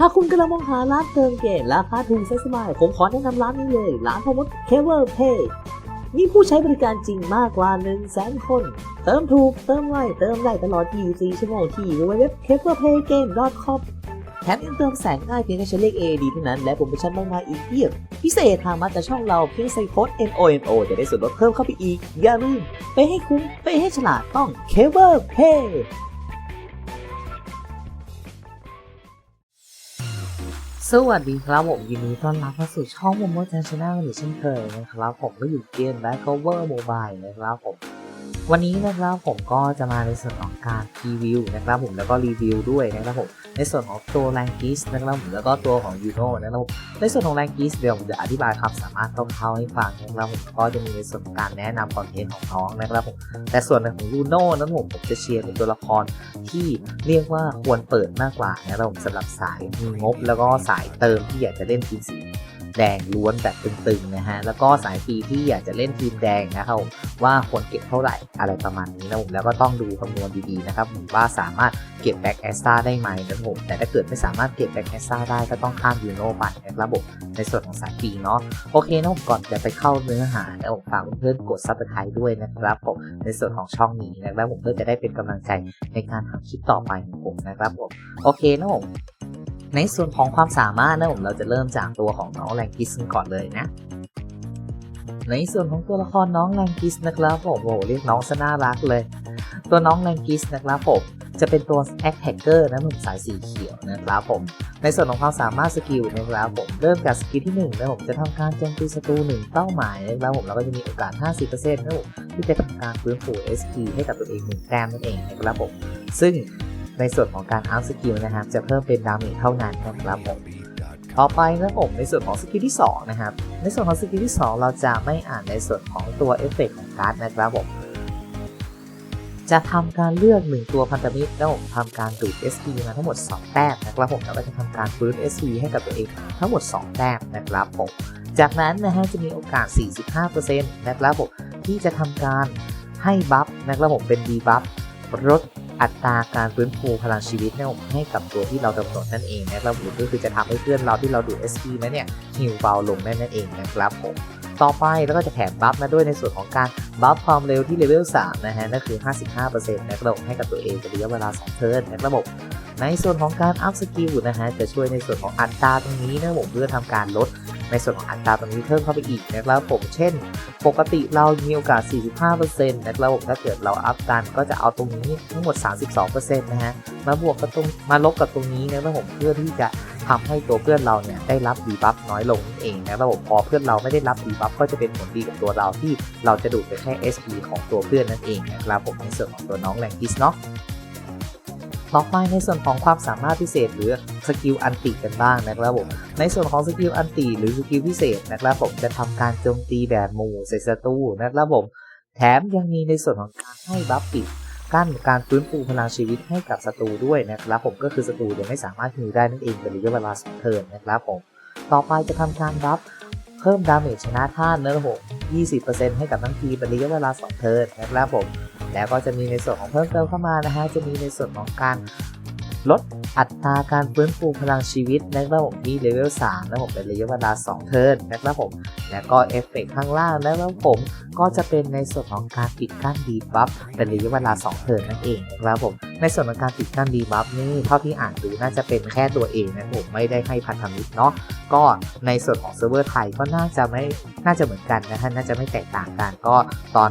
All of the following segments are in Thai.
หากคุณกำลังมองหาร้านเติมเกมราคาถูกใช้สบายผมขอแนะนำร้านนี้เลย ร้านพมดเคเบิลเพย์มีผู้ใช้บริการจริงมากกว่า 1 0 0 0 0แสนคน เติมถูก เติมไวเติมได้ตลอด 24 ชั่วโมงที่ www.caberpaygame.com แถมยังเติมแสงง่ายเพียงแค่ใช้เลข AD เท่านั้น และโปรโมชั่นมากมายอีกเพียบ พิเศษทางมาจากช่องเราเพียงใส่โค้ด NONO จะได้ส่วนลดเพิ่มเข้าไปอีก อย่าลืมไปให้คุ้มไปให้ฉลาดต้อง Cable Pay สวัสดีครับผมยินดีต้อนรับเข้าสู่ช่องโมโมจันชาแนลอีกเช่นเคยนะครับผมก็อยู่เกม Back Cover Mobile นะครับผม วันนี้นะครับผมก็จะมาในส่วนของการรีวิวนะครับผมแล้วก็รีวิวด้วยนะครับผมในส่วนของตัวแรงกิสนะครับผมแล้วก็ตัวของยูโนนะครับผมในส่วนของแรงกิสเดี๋ยวผมจะอธิบายความสามารถคร่าวๆให้ฟังนะครับผมก็จะมีในส่วนของการแนะนำคอนเทนต์ของน้องนะครับผมแต่ส่วนของยูโน่นั้นผมผมจะเชียร์เป็นตัวละครที่เรียกว่าควรเปิดมากกว่านะครับผมสำหรับสายมีงบแล้วก็สายเติมที่อยากจะเล่นทีมสี แดงล้วนแบบตึงๆนะฮะแล้วก็สายปีที่อยากจะเล่นทีมแดงนะครับว่าควรเก็บเท่าไหร่อะไรประมาณนี้นะผมแล้วก็ต้องดูคำนวณดีๆนะครับผมว่าสามารถเก็บแบ็กแอสตาได้ไหมนะผมแต่ถ้าเกิดไม่สามารถเก็บแบ็กแอสตาได้ก็ต้องข้ามยูโนไปนะรับผมในส่วนของสายปีเนาะโอเคนะผมก่อนจะไปเข้าเนื้อหานะผมฝากเพื่อนกดซับสไครต์ด้วยนะครับผมในส่วนของช่องนี้นะครับผมเพื่อจะได้เป็นกำลังใจในการทำคลิปต่อไปของผมนะครับผมโอเคนะผม ในส่วนของความสามารถนะผมเราจะเริ่มจากตัวของน้องแรงกิสก่อนเลยนะ ในส่วนของตัวละครน้องแรงกิสนะครับผมโอ้โหเรียกน้องซะน่ารักเลย ตัวน้องแรงกิสนะครับผมจะเป็นตัวแอคแท็กเกอร์นะผมสายสีเขียวนะครับผม ในส่วนของความสามารถสกิลนะครับผมเริ่มจากสกิลที่1นึ่นะผมจะทำการโจมตีศัตรูหนึ่งเป้าหมายนะครับผมแล้วก็จะมีโอกาส 50%นะผมที่จะทำการฟื้นฟู SP ให้กับตัวเองหนึ่งแต้มนั่นเองนะครับผมซึ่ง ในส่วนของการอัพสกิลนะครับจะเพิ่มเป็นดาเมจเท่านั้นนะครับผมต่อไปนะครับผมในส่วนของสกิลที่2นะครับในส่วนของสกิลที่ 2 เราจะไม่อ่านในส่วนของตัวเอฟเฟกต์ของการ์ดนะครับผมจะทำการเลือก 1 ตัวพันธมิตรแล้วผมทำการดูด SP มาทั้งหมด 2 แต้มนะครับผมแล้วก็จะทำการฟื้น SP ให้กับตัวเองทั้งหมด 2 แต้มนะครับผมจากนั้นนะฮะจะมีโอกาส 45%นะครับผมที่จะทำการให้บัฟนะครับผมเป็นดีบัฟลด อัตราการฟื้นฟูพลังชีวิตเนี่ยให้กับตัวที่เรากำหนดนั่นเองนะครับผมก็คือจะทำให้เพื่อนเราที่เราดูด SP นั้นเนี่ยฮิวเบาลงนั่นเองนะครับผมต่อไปแล้วก็จะแถมบัฟมาด้วยในส่วนของการบัฟความเร็วที่เลเวล3นะฮะนั่นคือ 55%นะครับผมให้กับตัวเองเป็นระยะเวลา 2 เทิร์นนะครับผมในส่วนของการอัพสกิลนะฮะจะช่วยในส่วนของอัตราตรงนี้นะผมเพื่อทำการลด ในส่วนของอัตราตรงนี้เพิ่มเข้าไปอีกนะครับผมเช่น ปกติเรามีโอกาส 45%นะครับผมถ้าเกิดเราอัพกันก็จะเอาตรงนี้ทั้งหมด 32%นะฮะมาบวกกับตรงมาลบกับตรงนี้นะครับผมเพื่อที่จะทำให้ตัวเพื่อนเราเนี่ยได้รับดีบัฟน้อยลงนั่นเองนะครับผมพอเพื่อนเราไม่ได้รับดีบัฟก็จะเป็นผลดีกับตัวเราที่เราจะดูดไปแค่ SP ของตัวเพื่อนนั่นเองนะครับผมในส่วนของตัวน้องแรงกิสเนาะ ต่อไปในส่วนของความสามารถพิเศษหรือสกิลอันติกันบ้างนะครับผม ในส่วนของสกิลอันติหรือสกิลพิเศษนะครับผมจะทำการโจมตีแบบหมู่ใส่ศัตรูนะครับผม แถมยังมีในส่วนของการให้บัฟปิดกั้นการฟื้นฟูพลังชีวิตให้กับศัตรูด้วยนะครับผมก็คือศัตรูจะไม่สามารถฮิวได้นั่นเองเป็นระยะเวลา2เทิร์นนะครับผม ต่อไปจะทำการรับเพิ่มดาเมจชนะท่านนะครับผม 20%ให้กับทั้งทีเป็นระยะเวลา2เทิร์นนะครับผม แล้วก็จะมีในส่วนของเพิ่มเติมเข้ามานะฮะจะมีในส่วนของการลดอัตราการฟื้นฟูพลังชีวิตนะครับผมที่เลเวล3นะผมเป็นระยะเวลา 2 เทิร์นนะครับผม แล้วก็เอฟเฟกต์ข้างล่างนะครับผมก็จะเป็นในส่วนของการปิดกั้นดีบัฟเป็นระยะเวลา 2 เทิร์นนั่นเองนะครับผมในส่วนของการปิดกั้นดีบัฟนี่เท่าที่อ่านดูน่าจะเป็นแค่ตัวเองนะผมไม่ได้ให้พันธมิตรเนาะก็ในส่วนของเซิร์ฟเวอร์ไทยก็น่าจะไม่น่าจะเหมือนกันนะฮะน่าจะไม่แตกต่างกันก็ตอน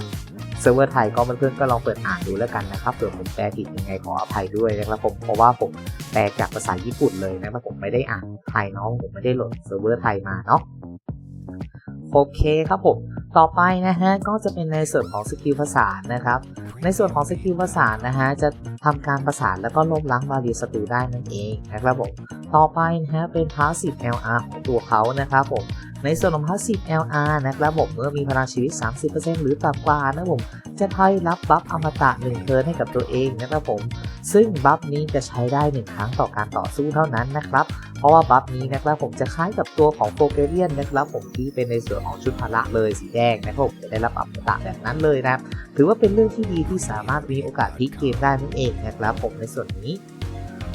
เซิร์ฟเวอร์ไทยก็เพื่อนๆก็ลองเปิดอ่านดูแล้วกันนะครับเผื่อผมแปลผิดยังไงขออภัยด้วยนะครับผมเพราะว่าผมแปลจากภาษาญี่ปุ่นเลยนะครับผมไม่ได้อ่านไทยเนาะผมไม่ได้โหลดเซิร์ฟเวอร์ไทยมาเนาะโอเคครับผมต่อไปนะฮะก็จะเป็นในส่วนของสกิลภาษานะครับ ในส่วนของสกิลภาษานะฮะจะทำการประสานแล้วก็ลบล้างบาเรีศัตรูได้นั่นเองนะครับผมต่อไปนะฮะเป็นพาสซีฟ LR ของตัวเขานะครับผม ในส่วนของ Passive LR นะครับผมเมื่อมีพลังชีวิต 30%หรือต่ำกว่านะผมจะทอยรับบัฟอมตะ1เทิร์นให้กับตัวเองนะครับผม ซึ่งบัฟนี้จะใช้ได้ 1 ครั้งต่อการต่อสู้เท่านั้นนะครับ เพราะว่าบัฟนี้นะครับผมจะคล้ายกับตัวของโฟเกเรียนนะครับผมที่เป็นในส่วนของชุดพละเลยสีแดงนะครับผมจะได้รับอมตะแบบนั้นเลยนะครับถือว่าเป็นเรื่องที่ดีที่สามารถมีโอกาสพลิกเกมได้นั่นเองนะครับผมในส่วนนี้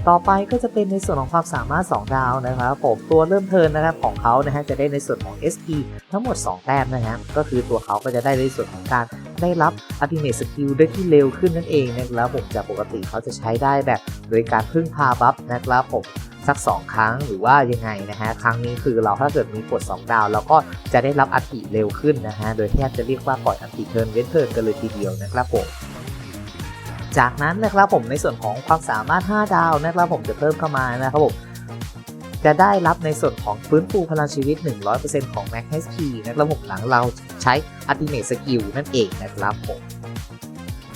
ต่อไปก็จะเป็นในส่วนของความสามารถ 2 ดาวนะครับผมตัวเริ่มเทินนะครับของเขานะฮะจะได้ในส่วนของ SP ทั้งหมด 2 แต้มนะครับก็คือตัวเขาก็จะได้ในส่วนของการได้รับ Ultimate Skill ได้ที่เร็วขึ้นนั่นเองนะครับผมจากปกติเขาจะใช้ได้แบบโดยการพึ่งพาบัฟนะครับผมสัก 2 ครั้งหรือว่ายังไงนะฮะ ครั้งนี้คือเราถ้าเกิดมีกด 2 ดาว เราก็จะได้รับอัติเร็วขึ้นนะฮะ โดยแทบจะเรียกว่าปล่อยอัติเทิร์นเว้นเทิร์นกันเลยทีเดียวนะครับผม จากนั้นนะครับผมในส่วนของความสามารถ 5 ดาวนะครับผมจะเพิ่มเข้ามานะครับผมจะได้รับในส่วนของฟื้นฟูพลังชีวิต 100%ของ Max HP นะครับผมหลังเราใช้ Ultimate Skill นั่นเองนะครับผม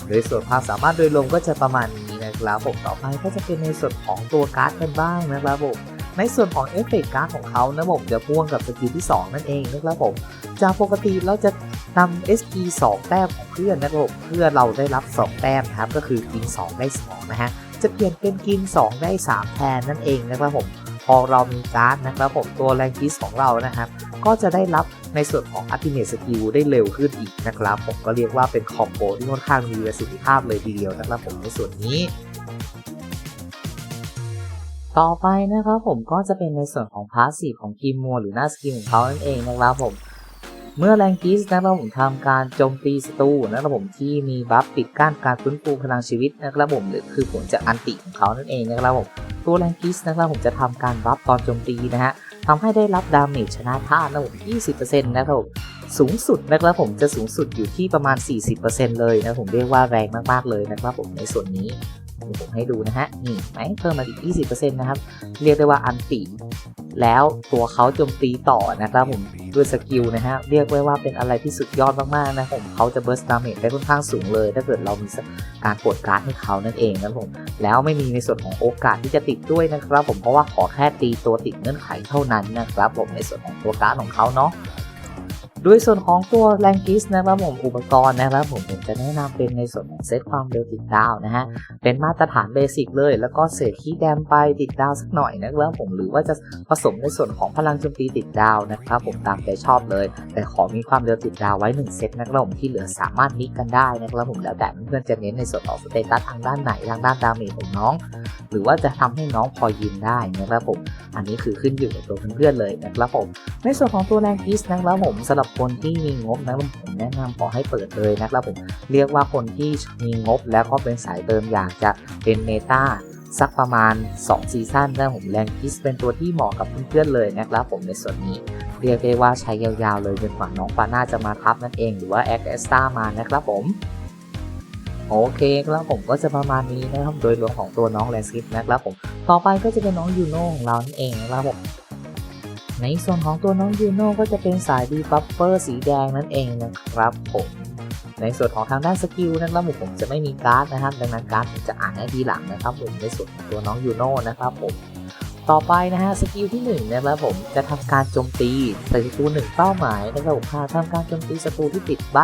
โดยส่วนความสามารถโดยรวมก็จะประมาณนี้นะครับผมต่อไปก็จะเป็นในส่วนของตัวการ์ดกันบ้างนะครับผมในส่วนของเอฟเฟกต์การ์ดของเขานะผมจะพ่วงกับสกิลที่ 2 นั่นเองนะครับผมจากปกติเราจะ นำ SP 2 แต้มของเพื่อนนะครับเพื่อเราได้รับ 2 แต้มนะครับก็คือกิน 2 ได้ 2 นะฮะจะเปลี่ยนเป็นกิน 2 ได้ 3 แทนนั่นเองนะครับผมพอเรามีการ์ดนะครับผมตัวแรงกิสของเรานะครับ ก็จะได้รับในส่วนของ Ultimate Skill ได้เร็วขึ้นอีกนะครับ ผมก็เรียกว่าเป็นคอมโบที่ค่อนข้างมีประสิทธิภาพเลยทีเดียวนะครับผมในส่วนนี้ ต่อไปนะครับผมก็จะเป็นในส่วนของพาสซีฟของคีมัวหรือหน้าสกิลของเขานั่นเองนะครับผม เมื่อแรงกิสนะครับผมทำการโจมตีศัตรูนะครับผมที่มีบัฟปิดกั้นการฟื้นฟูพลังชีวิตนะครับผมหรือคือผลจากอันติของเขานั่นเองนะครับผมตัวแรงกิสนะครับผมจะทำการบัฟตอนโจมตีนะฮะทำให้ได้รับดาเมจชนะท่านะครับผม 20%นะครับผมสูงสุดนะครับผมจะสูงสุดอยู่ที่ประมาณ 40%เลยนะผมเรียกว่าแรงมากๆเลยนะครับผมในส่วนนี้ผมให้ดูนะฮะนี่ไหมเพิ่มมาอีก 20%นะครับ เรียกได้ว่าอันติ แล้วตัวเขาโจมตีต่อนะครับผม ด้วยสกิลนะฮะ เรียกได้ว่าเป็นอะไรที่สุดยอดมากๆนะผมเขาจะเบิร์สดาเมจได้ค่อนข้างสูงเลย ถ้าเกิดเรามีการกดการ์ดให้เขานั่นเองนะผม แล้วไม่มีในส่วนของโอกาสที่จะติดด้วยนะครับ ผมเพราะว่าขอแค่ตีตัวติดเงื่อนไขเท่านั้นนะครับผมในส่วนของตัวการ์ดของเขาเนาะ โดยส่วนของตัวแรงกิสนะครับผมอุปกรณ์นะครับผมผมจะแนะนำเป็นในส่วนของเซตความเร็วติดดาวนะฮะเป็นมาตรฐานเบสิกเลย แล้วก็เศษขี้แดมไปติดดาวสักหน่อยนะครับผมหรือว่าจะผสมในส่วนของพลังโจมตีติดดาวนะครับผมตามใจชอบเลย แต่ขอมีความเร็วติดดาวไว้ 1 เซตนะครับผมที่เหลือสามารถมิกกันได้นะครับผมแล้วแต่เพื่อนๆจะเน้นในส่วนของสเตตัสทางด้านไหนทางด้านดาเมจของน้อง หรือว่าจะทำให้น้องพอยินได้นะครับผม อันนี้คือขึ้นอยู่กับตัวเพื่อนๆเลยนะครับผม ในส่วนของตัวแรงกิสนะครับผมสำหรับคนที่มีงบนะครับผมแนะนำขอให้เปิดเลยนะครับผม เรียกว่าคนที่มีงบแล้วก็เป็นสายเติมอยากจะเป็นเมตาสักประมาณ 2 ซีซั่นนะผมแรงกิสเป็นตัวที่เหมาะกับเพื่อนๆเลยนะครับผมในส่วนนี้ เรียกได้ว่าใช้ยาวๆเลยจนกว่าน้องปาน่าจะมาทับนั่นเอง หรือว่าแอคเอสตามานะครับผม โอเคครับผมก็จะประมาณนี้นะครับโดยรวมของตัวน้องแลนสกิปนะครับผมต่อไปก็จะเป็นน้องยูโน่ของเรานั่นเองนะครับผมในส่วนของตัวน้องยูโน่ก็จะเป็นสายดีบัฟเฟอร์สีแดงนั่นเองนะครับผมในส่วนของทางด้านสกิลนะครับผมผมจะไม่มีการ์ดนะครับ ดังนั้นการ์ดจะอ่านให้ทีหลังนะครับผมในส่วนของตัวน้องยูโน่นะครับผม ต่อไปนะฮะสกิลที่1นงนะครับผมจะทำการโจมตีใส่ศัตรูหนึ่งเป้าหมายนะครับผมหากทำการโจมตีศัตรูที่ติดใบ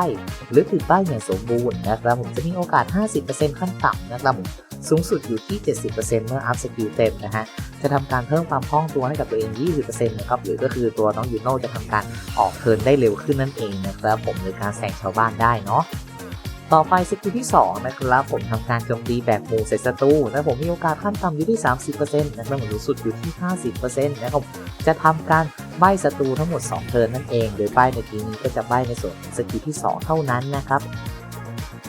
หรือติดใบอย่างสมบูรณ์นะครับผมจะมีโอกาส 50%ขั้นต่ำนะครับผมสูงสุดอยู่ที่ 70%เมื่ออัพสกิลเต็มนะฮะจะทำการเพิ่มความคล่องตัวให้กับตัวเอง 20%นะครับหรือก็คือตัวน้องยูโน่จะทำการออกเทิร์นได้เร็วขึ้นนั่นเองนะครับผมในการแซงชาวบ้านได้เนาะ ต่อไปสกิลที่ 2 นะครับผมทำการโจมตีแบบหมู่ใส่ศัตรูนะผมมีโอกาสขั้นต่ำอยู่ที่ 30%นะครับผมสูงสุดอยู่ที่ 50%นะครับจะทำการใบศัตรูทั้งหมด 2 เทิร์นนั่นเอง โดยใบในทีนี้ก็จะใบในส่วนสกิลที่ 2 เท่านั้นนะครับ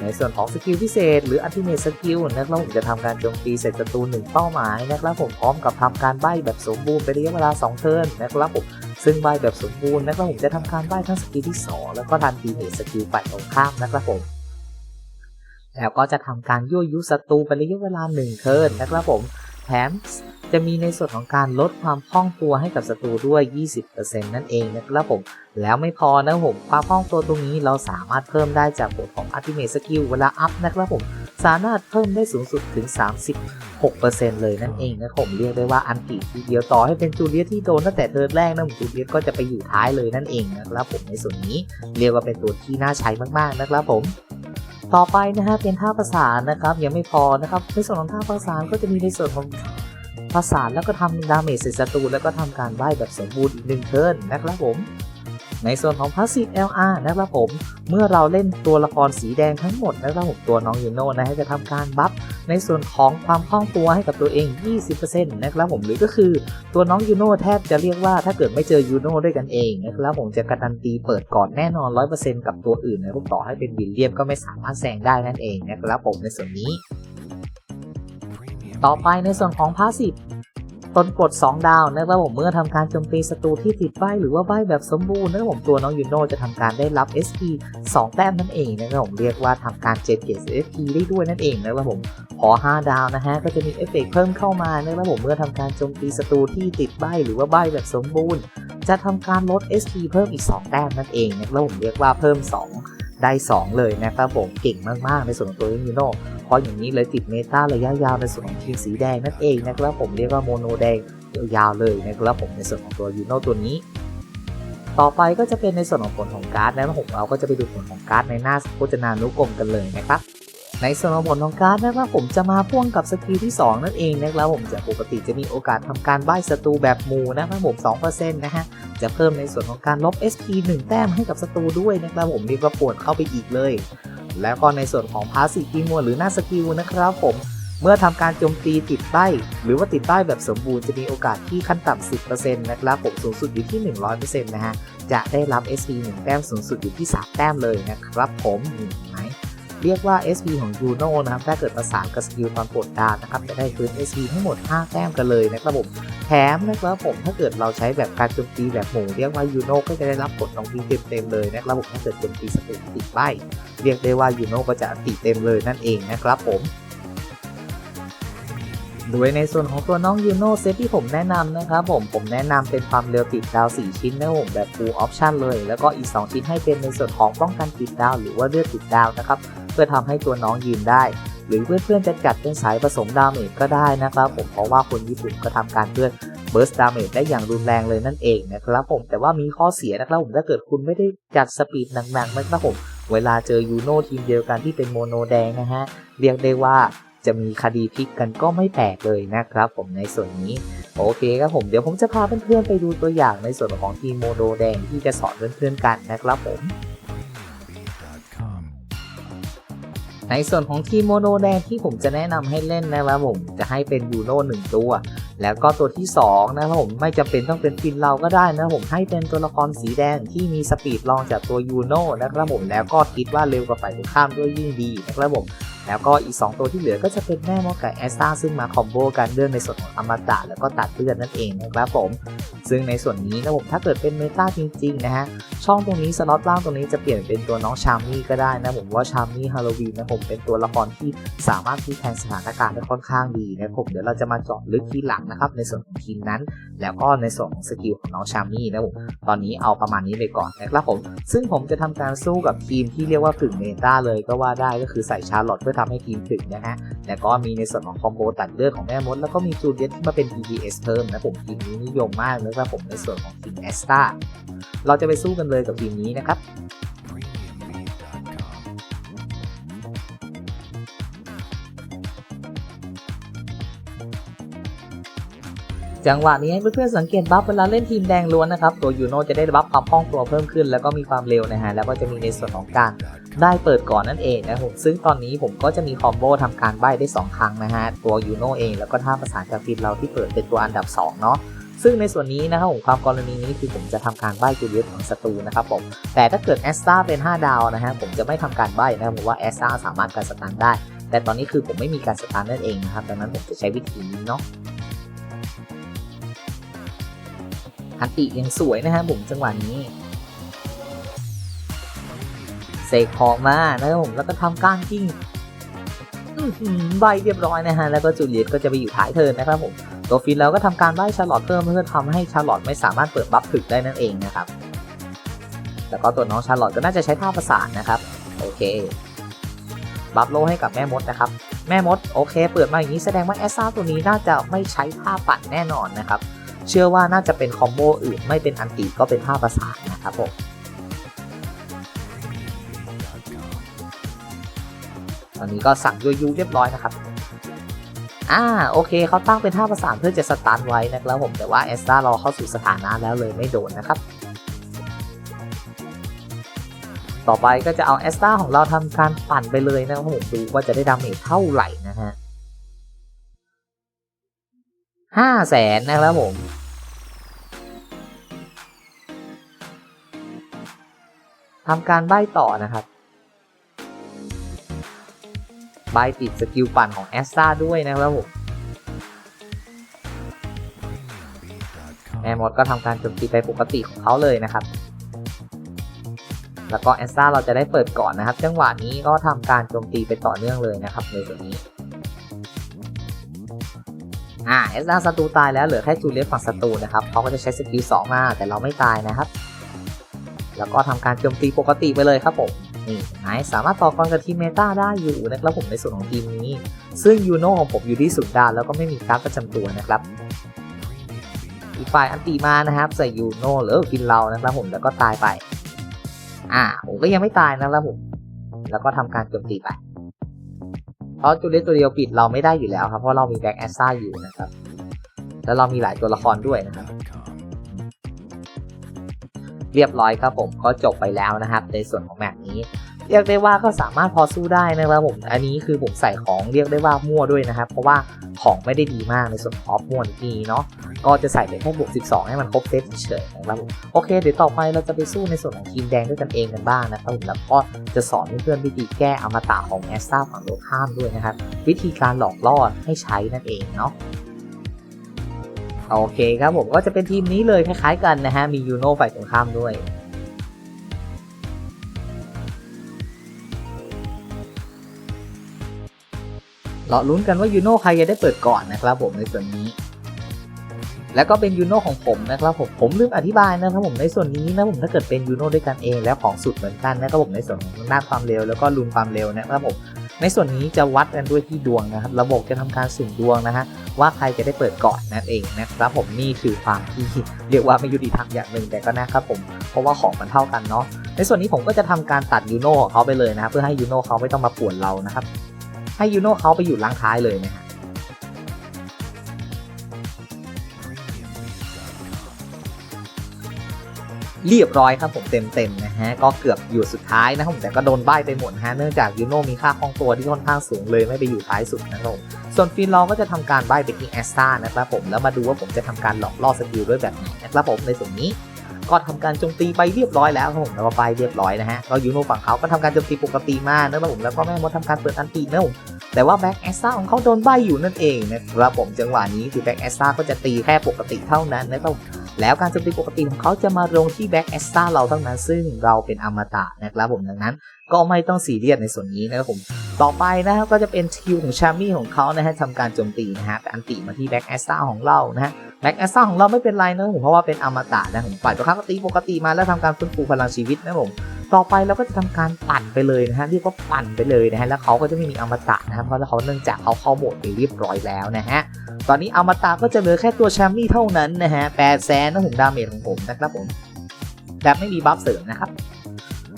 ในส่วนของสกิลพิเศษหรืออัลติเม e สกิลนะครับผมจะทำการโจมตีใส่ศัตรูหนึ่งเป้าหมายนะครับผมพร้อมกับทำการใบแบบสมบูรณ์เป็นระยะเวลา 2 เทิร์นนะครับผมซึ่งใบแบบสมบูรณ์นะครับผมจะทำการใบทั้งสกิลที่ 2 แล้วก็ทันทีเมสกิลฝ่ายตรงข้ามนะครับผม แล้วก็จะทำการยั่วยุศัตรูเป็นระยะเวลา1เทิร์นนะครับผม แถมจะมีในส่วนของการลดความคล่องตัวให้กับศัตรูด้วย 20%นั่นเองนะครับผม แล้วไม่พอนะผม ความคล่องตัวตรงนี้เราสามารถเพิ่มได้จากบทของ Ultimate Skill เวลาอัพนะครับผม สามารถเพิ่มได้สูงสุดถึง 36%เลยนั่นเองนะผมเรียกได้ว่าอันติทีเดียวต่อให้เป็นจูเลียที่โดนตั้งแต่เทิร์นแรกนะผมจูเลียก็จะไปอยู่ท้ายเลยนั่นเองนะครับผมในส่วนนี้เรียกว่าเป็นตัวที่น่าใช้มากๆนะครับผม ต่อไปนะฮะเป็นท่าประสานนะครับยังไม่พอนะครับในส่วนของท่าประสานก็จะมีในส่วนของประสานแล้วก็ทำดาเมจใส่ศัตรูแล้วก็ทำการไล่แบบสมบูรณ์อีกหนึ่งเทิร์นนะครับผม ในส่วนของพาสซีฟ LR นะครับผม เมื่อเราเล่นตัวละครสีแดงทั้งหมดนะครับผมตัวน้องยูโน่นะฮะจะทำการบัฟ ในส่วนของความคล่องตัวให้กับตัวเอง 20%นะครับผมหรือก็คือตัวน้องยูโน่แทบจะเรียกว่าถ้าเกิดไม่เจอยูโน่ด้วยกันเองนะครับผมจะการันตีเปิดก่อนแน่นอน 100%กับตัวอื่นนะผมต่อให้เป็นวิลเลียมก็ไม่สามารถแซงได้นั่นเองนะครับผมในส่วนนี้ ต่อไปในส่วนของพาสิ ตนกด 2 ดาวนะครับผมเมื่อทำการโจมตีศัตรูที่ติดใบหรือว่าใบแบบสมบูรณ์นะครับผมตัวน้องยูโน่จะทำการได้รับ SP 2 แต้มนั่นเองนะครับผมเรียกว่าทำการเจนเกต SP ได้ด้วยนั่นเองนะครับผมขอ5 ดาวนะฮะก็จะมีเอฟเฟกต์เพิ่มเข้ามานะครับผมเมื่อทำการโจมตีศัตรูที่ติดใบหรือว่าใบแบบสมบูรณ์ จะทำการลด SP เพิ่มอีก 2 แต้มนั่นเองนะครับผมเรียกว่าเพิ่ม 2 ได้ 2 เลยนะครับผมเก่งมาก ๆ ในส่วนของตัวยูโน่เพราะอย่างนี้เลยติดเมตาระยะยาวในส่วนของทีมสีแดงนั่นเองนะครับผมเรียกว่าโมโนแดงยาวๆเลยนะครับผมในส่วนของตัวยูโนตัวนี้ ต่อไปก็จะเป็นในส่วนของผลของการ์ดนะครับผมเราก็จะไปดูผลของการ์ดในหน้าโฆษณานุกรมกันเลยนะครับ ในส่วนของผลของการ์ดนะครับผมจะมาพ่วงกับสกิลที่ 2 นั่นเองนะครับผมจะปกติจะมีโอกาสทำการใบ้ศัตรูแบบหมูนะครับผม2%นะฮะจะเพิ่มในส่วนของการลบ SP 1 แต้มให้กับศัตรูด้วยนะครับผมเรียกว่าปวดเข้าไปอีกเลย แล้วก็ในส่วนของพาสซีฟทีมัวหรือหน้าสกิลนะครับผมเมื่อทำการโจมตีติดใต้หรือว่าติดใต้แบบสมบูรณ์จะมีโอกาสที่ขั้นต่ำ10%นะครับผมสูงสุดอยู่ที่ 100%นะฮะจะได้รับ SP 1 แต้มสูงสุดอยู่ที่ 3 แต้มเลยนะครับผมเห็นไหม เรียกว่า SP ของยูโน่นะครับถ้าเกิดประสานกับสกิลตอนปลดดาวนะครับจะได้คืน SP ทั้งหมด 5 แต้มกันเลยนะครับผมแถมนะครับผมถ้าเกิดเราใช้แบบการโจมตีแบบหมู่เรียกว่ายูโน่ก็จะได้รับผลตรงทีเต็มๆเลยนะครับผมถ้าเกิดโจมตีสเปนติดใบเรียกได้ว่ายูโน่ก็จะอันติเต็มเลยนั่นเองนะครับผมโดยในส่วนของตัวน้องยูโนเซตที่ผมแนะนำนะครับผมผมแนะนำเป็นความเร็วติดดาว 4 ชิ้นนะผมแบบ full option เลย แล้วก็อีก 2 ชิ้นให้เป็นในส่วนของป้องกันติดดาว หรือว่าเลือดติดดาวนะครับ เพื่อทำให้ตัวน้องยืนได้ หรือเพื่อนๆจะจัดเป็นสายผสมดาเมจก็ได้นะครับ ผมเพราะว่าคนญี่ปุ่นก็ทำการเลือดเบิร์สดาเมจได้อย่างรุนแรงเลยนั่นเองนะครับผมแต่ว่ามีข้อเสียนะครับผมถ้าเกิดคุณไม่ได้จัดสปีดหนักๆนะครับผมเวลาเจอยูโน่ทีมเดียวกันที่เป็นโมโนแดงนะฮะเรียกได้ว่าจะมีคดีพลิกกันก็ไม่แปลกเลยนะครับ ผมในส่วนนี้โอเคครับผมเดี๋ยวผมจะพาเพื่อนๆไปดูตัวอย่างในส่วนของทีมโมโดแดงที่จะสอนเพื่อนๆกันนะครับผม ในส่วนของทีมโมโนแดงที่ผมจะแนะนำให้เล่นนะครับผมจะให้เป็นยูโน่หนึ่งตัว แล้วก็ตัวที่ 2 นะครับผมไม่จำเป็นต้องเป็นฟินเราก็ได้นะผมให้เป็นตัวละครสีแดงที่มีสปีดรองจากตัวยูโน่นะครับผมแล้วก็คิดว่าเร็วกว่าฝ่ายตรงข้ามด้วยยิ่งดีนะครับผมแล้วก็อีก 2 ตัวที่เหลือก็จะเป็นแม่มดกับแอสตาซึ่งมาคอมโบกันเรื่องในส่วนของอมตะแล้วก็ตัดเลือดนั่นเองนะครับผม ซึ่งในส่วนนี้นะผมถ้าเกิดเป็นเมตาจริงๆนะฮะช่องตรงนี้สล็อตล่างตรงนี้จะเปลี่ยนเป็นตัวน้องชามี่ก็ได้นะผมว่าชามี่ฮาโลวีนนะผมเป็นตัวละครที่สามารถพลิกแพลงสถานการณ์ได้ค่อนข้างดีนะผมเดี๋ยวเราจะมาเจาะลึกทีหลังนะครับในส่วนของทีมนั้น แล้วก็ในส่วนของสกิลของน้องชามี่นะผมตอนนี้เอาประมาณนี้ไปก่อนนะครับผมซึ่งผมจะทำการสู้กับทีมที่เรียกว่าถึงเมตาเลยก็ว่าได้ก็คือใส่ชาร์ลอตเพื่อทำให้ทีมถึงนะฮะแล้วก็มีในส่วนของคอมโบตัดเลือดของแม่มดแล้วก็มีจูเลียนที่มาเป็น DPS เพิ่มนะผมทีมนี้นิยมมากนะครับผมในส่วนของทีมแอสตาเราจะไปสู้กันเลยกับทีมนี้นะครับจังหวะนี้ให้เพื่อนๆสังเกตบัฟเวลาเล่นทีมแดงล้วนนะครับ ตัวยูโนจะได้บัฟความคล่องตัวเพิ่มขึ้น แล้วก็มีความเร็วนะฮะ แล้วก็จะมีในส่วนของการได้เปิดก่อนนั่นเองนะผมซึ่งตอนนี้ผมก็จะมีคอมโบทำการใบ้ได้ 2 ครั้งนะฮะ ตัวยูโนเอง แล้วก็ท่าประสานจากฟินเราที่เปิดเป็นตัวอันดับ 2 เนาะ ซึ่งในส่วนนี้นะครับผมความกรณีนี้คือผมจะทำการใบ้จูเลียสของศัตรูนะครับผมแต่ถ้าเกิดแอสตาเป็น 5 ดาวนะฮะผมจะไม่ทำการใบ้นะครับผมว่าแอสตาสามารถการสตาร์ได้ แต่ตอนนี้คือผมไม่มีการสตาร์นั่นเองนะครับดังนั้นผมจะใช้วิธีนี้เนาะฮันติยังสวยนะฮะผมจังหวะนี้เสกของมานะครับผมแล้วก็ทำก้านกิ้งใบเรียบร้อยนะฮะแล้วก็จูเลียตก็จะไปอยู่ท้ายเทินนะครับผม ตัวฟินเราก็ทำการใบชาร์ลอตเพิ่มเพื่อทำให้ชาร์ลอตไม่สามารถเปิดบัฟถึกได้นั่นเองนะครับ แล้วก็ตัวน้องชาร์ลอตก็น่าจะใช้ท่าประสานนะครับ โอเค บัฟโลให้กับแม่มดนะครับ แม่มดโอเค เปิดมาอย่างนี้แสดงว่าแอสซาตัวนี้น่าจะไม่ใช้ท่าปั่นแน่นอนนะครับ เชื่อว่าน่าจะเป็นคอมโบอื่นไม่เป็นอันติก็เป็นท่าประสานนะครับผมตอนนี้ก็สั่งยูยูเรียบร้อยนะครับ อ่าโอเคเขาตั้งเป็นท่าประสานเพื่อจะสตาร์ทไว้นะครับผมแต่ว่าแอสตาเราเข้าสู่สถานะแล้วเลยไม่โดนนะครับ ต่อไปก็จะเอาแอสตาของเราทำการปั่นไปเลยนะครับผมดูว่าจะได้ดาเมจเท่าไหร่นะฮะห้าแสนนะครับผมทำการใบ้ต่อนะครับ ใบติดสกิลปั่นของแอสตาด้วยนะครับผมแอร์มดก็ทำการโจมตีไปปกติของเขาเลยนะครับ แล้วก็แอสตาเราจะได้เปิดก่อนนะครับ จังหวะนี้ก็ทำการโจมตีไปต่อเนื่องเลยนะครับในส่วนนี้อ่าแอสตาศัตรูตายแล้วเหลือแค่จูเลียฝั่งศัตรูนะครับเขาก็จะใช้สกิล2มาแต่เราไม่ตายนะครับ แล้วก็ทำการโจมตีปกติไปเลยครับผม นี่ไอสามารถต่อกรกับทีมเมตาได้อยู่นะครับผมในส่วนของทีมนี้ ซึ่งยูโน่ของผมอยู่ที่สุดดานแล้วก็ไม่มีการประจำตัวนะครับอีกฝ่ายอันตีมานะครับใส่ยูโน่หรือฟินเรานะครับผมแล้วก็ตายไป อ่าผมก็ยังไม่ตายนะครับผมแล้วก็ทำการโจมตีไปเพราะจูเลียตัวเดียวปิดเราไม่ได้อยู่แล้วครับเพราะเรามีแบ็กแอสซ่าอยู่นะครับแล้วเรามีหลายตัวละครด้วยนะครับ เรียบร้อยครับผมก็จบไปแล้วนะครับในส่วนของแมปนี้ เรียกได้ว่าก็สามารถพอสู้ได้นะครับผมอันนี้คือผมใส่ของเรียกได้ว่ามั่วด้วยนะครับ เพราะว่าของไม่ได้ดีมากในส่วนของอฟมั่วนี้เนาะก็จะใส่ไปแค่บวก 12 ให้มันครบเซตเฉยนะครับผมโอเคเดี๋ยวต่อไปเราจะไปสู้ในส่วนของทีมแดงด้วยกันเองกันบ้างนะครับผมแล้วก็จะสอนเพื่อนๆวิธีแก้อมตะของแอสซ่าฝั่งตรงข้ามด้วยนะครับวิธีการหลอกล่อให้ใช้นั่นเองเนาะ โอเคครับผมก็จะเป็นทีมนี้เลยคล้ายๆกันนะฮะ มียูโน่ฝ่ายตรงข้ามด้วยเราลุ้นกันว่ายูโน่ใครจะได้เปิดก่อนนะครับผมในส่วนนี้ แล้วก็เป็นยูโน่ของผมนะครับผมผมลืมอธิบายนะครับผมในส่วนนี้นะผมถ้าเกิดเป็นยูโน่ด้วยกันเองแล้วของสุดเหมือนกันนะครับผมในส่วนของหน้าความเร็วแล้วก็ลุนความเร็วนะครับผม ในส่วนนี้จะวัดกันด้วยที่ดวงนะครับ ระบบจะทำการสุ่มดวงนะฮะว่าใครจะได้เปิดก่อนนั่นเองนะครับผมนี่คือความที่เรียกว่าไม่ยุติธรรมอย่างหนึ่งแต่ก็นะครับผมเพราะว่าของมันเท่ากันเนาะในส่วนนี้ผมก็จะทำการตัดยูโน่ของเขาไปเลยนะครับเพื่อให้ยูโน่เขาไม่ต้องมาป่วนเรานะครับให้ยูโน่เขาไปอยู่ล้างท้ายเลยนะฮะ เรียบร้อยครับผมเต็มๆนะฮะก็เกือบอยู่สุดท้ายนะครับแต่ก็โดนใบไปหมดฮะเนื่องจากยูโน่มีค่าคล่องตัวที่ค่อนข้างสูงเลยไม่ไปอยู่ท้ายสุดนะครับผมส่วนฟินเราก็จะทำการใบไปที่แอสตานะครับผมแล้วมาดูว่าผมจะทำการหลอกล่อสกิลด้วยแบบไหนนะครับผมในส่วนนี้ก็ทำการโจมตีไปเรียบร้อยแล้วครับผมแล้วก็ไปเรียบร้อยนะฮะก็ยูโน่ฝั่งเขาก็ทำการโจมตีปกติมากนะครับผมแล้วก็แม่มดทำการเปิดอันตีนะครับผมแต่ว่าแบ็กแอสซ่าของเขาโดนใบอยู่นั่นเองนะครับผมจังหวะนี้คือแบ็กแอสซ่าก็จะตีแค่ปกติเท่านั้นนะครับ แล้วการโจมตีปกติของเขาจะมาลงที่แบ็กแอสซาเราเท่านั้น ซึ่งเราเป็นอมตะนะครับผมดังนั้นก็ไม่ต้องสีเรียสในส่วนนี้นะครับผม ต่อไปนะครับก็จะเป็นสกิลของชามี่ของเขานะฮะทำการโจมตีนะฮะแต่อันติมาที่แบ็กแอสซาของเรานะฮะแบ็กแอสซาของเราไม่เป็นไรนะผมเพราะว่าเป็นอมตะนะผมฝ่ายตัวข้างก็ตีปกติมาแล้วทำการฟื้นฟูพลังชีวิตนะครับผม ต่อไปเราก็จะทำการปั่นไปเลยนะฮะเรียกว่าปั่นไปเลยนะฮะแล้วเขาก็จะไม่มีอมตะนะครับเพราะเขาเนื่องจากเขาเข้าโหมดไปเรียบร้อยแล้วนะฮะตอนนี้อมตะก็จะเหลือแค่ตัวแชมมี่เท่านั้นนะฮะแปดแสนนะผมดาเมจของผมนะครับผมแบบไม่มีบัฟเสริมนะครับ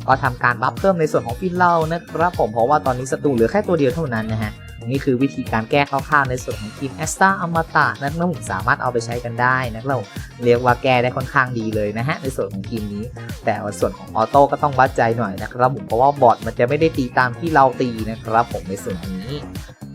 ก็ทำการบัฟเพิ่มในส่วนของฟินเล่านะครับผมเพราะว่าตอนนี้ศัตรูเหลือแค่ตัวเดียวเท่านั้นนะฮะ นี่คือวิธีการแก้คร่าวๆในส่วนของทีมแอสตาอมตะนะครับผมสามารถเอาไปใช้กันได้นะครับผมเรียกว่าแก้ได้ค่อนข้างดีเลยนะฮะในส่วนของทีมนี้ แต่ว่าส่วนของออโต้ก็ต้องวัดใจหน่อยนะครับผมเพราะว่าบอทมันจะไม่ได้ตีตามที่เราตีนะครับผมในส่วนนี้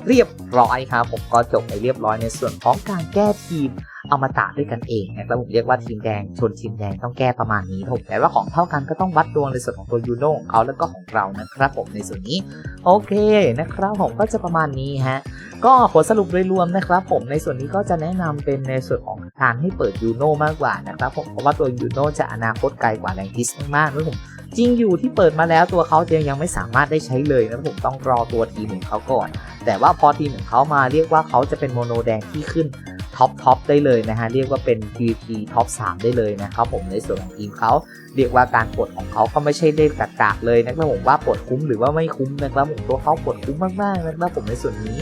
เรียบร้อยครับผมก็จบไปเรียบร้อยในส่วนของการแก้ทีม อามาตะด้วยกันเองนะครับผมเรียกว่าทีมแดงชนทีมแดงต้องแก้ประมาณนี้ผมแต่ว่าของเท่ากันก็ต้องวัดดวงในส่วนของตัวยูโน่ของเขาแล้วก็ของเรานะครับผมในส่วนนี้โอเคนะครับผมก็จะประมาณนี้ฮะก็ผลสรุปโดยรวมนะครับผมในส่วนนี้ก็จะแนะนำเป็นในส่วนของการให้เปิดยูโน่มากกว่านะครับผมเพราะว่าตัวยูโน่จะอนาคตไกลกว่าแรงทิสมากๆนะผม จริงอยู่ที่เปิดมาแล้วตัวเขายังยังไม่สามารถได้ใช้เลยนะผมต้องรอตัวทีมของเขาก่อน แต่ว่าพอทีมของเขามาเรียกว่าเขาจะเป็นโมโนแดงที่ขึ้นท็อปท็อปได้เลยนะฮะเรียกว่าเป็น PVP ท็อป3ได้เลยนะครับผมในส่วนของทีมเขาเรียกว่าการปลดของเขาก็ไม่ใช่ได้กากๆเลยนะครับผมว่าปลดคุ้มหรือว่าไม่คุ้มนะครับผมตัวเขาปลดคุ้มมากๆนะครับผมในส่วนนี้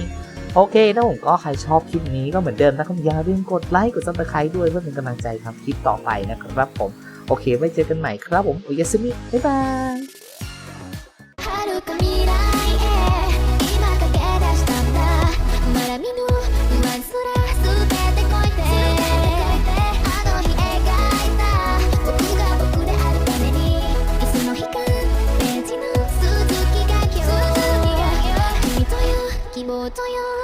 โอเคนะผมก็ใครชอบคลิปนี้ก็เหมือนเดิมนะครับอย่าลืมกดไลค์กดซับสไครต์ด้วยเพื่อเป็นกำลังใจทำคลิปต่อไปนะครับผม โอเค ไว้เจอกันใหม่ครับผม โอยาซึมิบ๊ายบายとよ